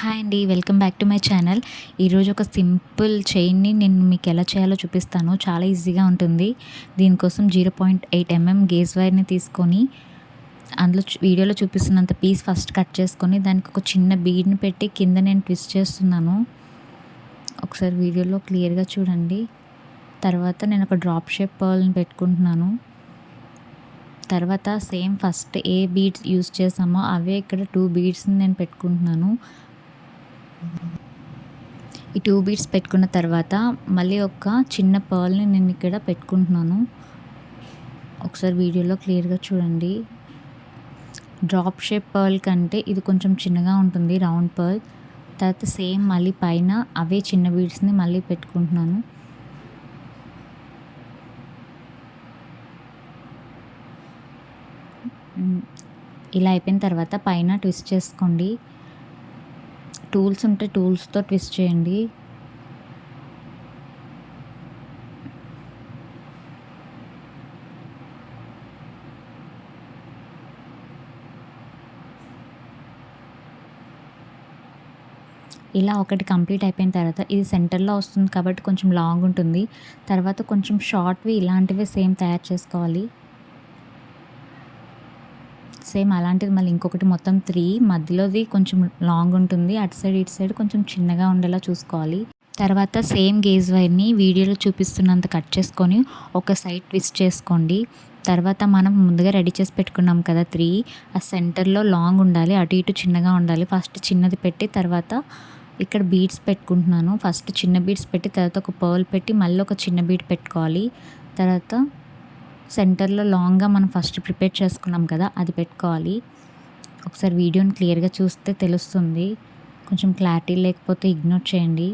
Hi అండి welcome back to my channel. ఈరోజు ఒక సింపుల్ చైన్ని నేను మీకు ఎలా చేయాలో చూపిస్తాను. చాలా ఈజీగా ఉంటుంది. దీనికోసం zero point eight MM gauge వైర్ని తీసుకొని అందులో వీడియోలో చూపిస్తున్నంత పీస్ ఫస్ట్ కట్ చేసుకొని దానికి ఒక చిన్న బీడ్ని పెట్టి కింద నేను ట్విస్ట్ చేస్తున్నాను. ఒకసారి వీడియోలో క్లియర్గా చూడండి. తర్వాత నేను ఒక డ్రాప్ షేప్ పర్ల్ని పెట్టుకుంటున్నాను. తర్వాత సేమ్ ఫస్ట్ ఏ బీడ్స్ యూస్ చేసామో అవే ఇక్కడ టూ బీడ్స్ని నేను పెట్టుకుంటున్నాను. ఈ టూ బీడ్స్ పెట్టుకున్న తర్వాత మళ్ళీ ఒక చిన్న పర్ల్ని నేను ఇక్కడ పెట్టుకుంటున్నాను. ఒకసారి వీడియోలో క్లియర్గా చూడండి. డ్రాప్ షేప్ పర్ల్ కంటే ఇది కొంచెం చిన్నగా ఉంటుంది రౌండ్ పర్ల్ తర్వాత సేమ్ మళ్ళీ పైన అవే చిన్న బీడ్స్ని మళ్ళీ పెట్టుకుంటున్నాను. ఇలా అయిపోయిన తర్వాత పైన ట్విస్ట్ చేసుకోండి. టూల్స్ ఉంటే టూల్స్తో ట్విస్ట్ చేయండి. ఇలా ఒకటి కంప్లీట్ అయిపోయిన తర్వాత ఇది సెంటర్లో వస్తుంది కాబట్టి కొంచెం లాంగ్ ఉంటుంది. తర్వాత కొంచెం షార్ట్వి ఇలాంటివి సేమ్ తయారు చేసుకోవాలి. సేమ్ అలాంటిది మళ్ళీ ఇంకొకటి మొత్తం త్రీ. మధ్యలోది కొంచెం లాంగ్ ఉంటుంది. అటు సైడ్ ఇటు సైడ్ కొంచెం చిన్నగా ఉండేలా చూసుకోవాలి. తర్వాత సేమ్ గేజ్ వైర్ని వీడియోలో చూపిస్తున్నంత కట్ చేసుకొని ఒక సైడ్ ట్విస్ట్ చేసుకోండి. తర్వాత మనం ముందుగా రెడీ చేసి పెట్టుకున్నాం కదా త్రీ. ఆ సెంటర్లో లాంగ్ ఉండాలి. అటు ఇటు చిన్నగా ఉండాలి. ఫస్ట్ చిన్నది పెట్టి తర్వాత ఇక్కడ బీడ్స్ పెట్టుకుంటున్నాను. ఫస్ట్ చిన్న బీడ్స్ పెట్టి తర్వాత ఒక పర్ల్ పెట్టి మళ్ళీ ఒక చిన్న బీడ్ పెట్టుకోవాలి. తర్వాత సెంటర్లో లాంగ్గా మనం ఫస్ట్ ప్రిపేర్ చేసుకున్నాం కదా అది పెట్టుకోవాలి. ఒకసారి వీడియోని క్లియర్గా చూస్తే తెలుస్తుంది. కొంచెం క్లారిటీ లేకపోతే ఇగ్నోర్ చేయండి.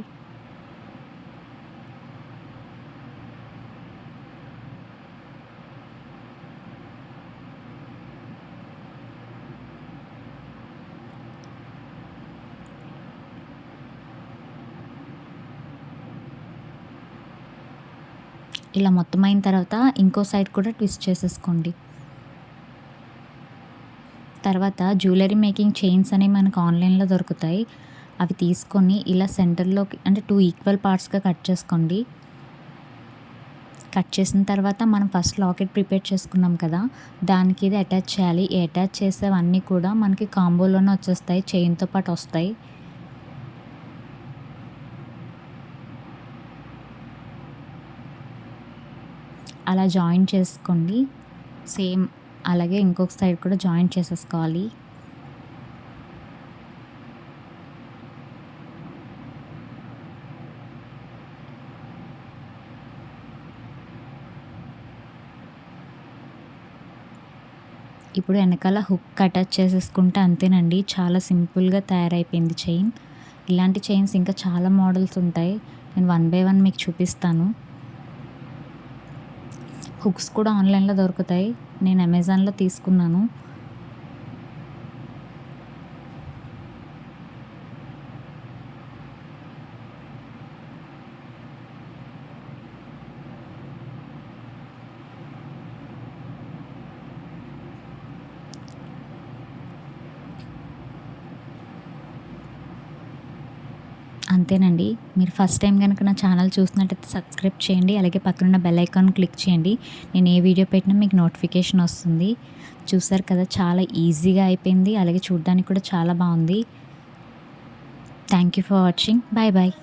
ఇలా మొత్తం అయిన తర్వాత ఇంకో సైడ్ కూడా ట్విస్ట్ చేసేసుకోండి. తర్వాత జ్యువెలరీ మేకింగ్ చైన్స్ అనేవి మనకు ఆన్లైన్లో దొరుకుతాయి. అవి తీసుకొని ఇలా సెంటర్లోకి అంటే టూ ఈక్వల్ పార్ట్స్గా కట్ చేసుకోండి. కట్ చేసిన తర్వాత మనం ఫస్ట్ లాకెట్ ప్రిపేర్ చేసుకున్నాం కదా దానికి ఇది అటాచ్ చేయాలి. ఈ అటాచ్ చేసేవన్నీ కూడా మనకి కాంబోలోనే వచ్చేస్తాయి చైన్తో పాటు వస్తాయి. అలా జాయిన్ చేసుకోండి. సేమ్ అలాగే ఇంకొక సైడ్ కూడా జాయిన్ చేసేసుకోవాలి. ఇప్పుడు వెనకాల హుక్ అటాచ్ చేసేసుకుంటే అంతేనండి. చాలా సింపుల్గా తయారైపోయింది చైన్. ఇలాంటి చైన్స్ ఇంకా చాలా మోడల్స్ ఉంటాయి. నేను వన్ బై వన్ మీకు చూపిస్తాను. హుక్స్ కూడా ఆన్లైన్లో దొరుకుతాయి. నేను అమెజాన్లో తీసుకున్నాను. అంతేనండి. మీరు ఫస్ట్ టైం కనుక నా ఛానల్ చూసినట్టయితే సబ్స్క్రైబ్ చేయండి. అలాగే పక్కనున్న బెల్ ఐకాన్ క్లిక్ చేయండి. నేను ఏ వీడియో పెట్టినా మీకు నోటిఫికేషన్ వస్తుంది. చూసారు కదా చాలా ఈజీగా అయిపోయింది. అలాగే చూడడానికి కూడా చాలా బాగుంది. Thank you for watching. Bye bye.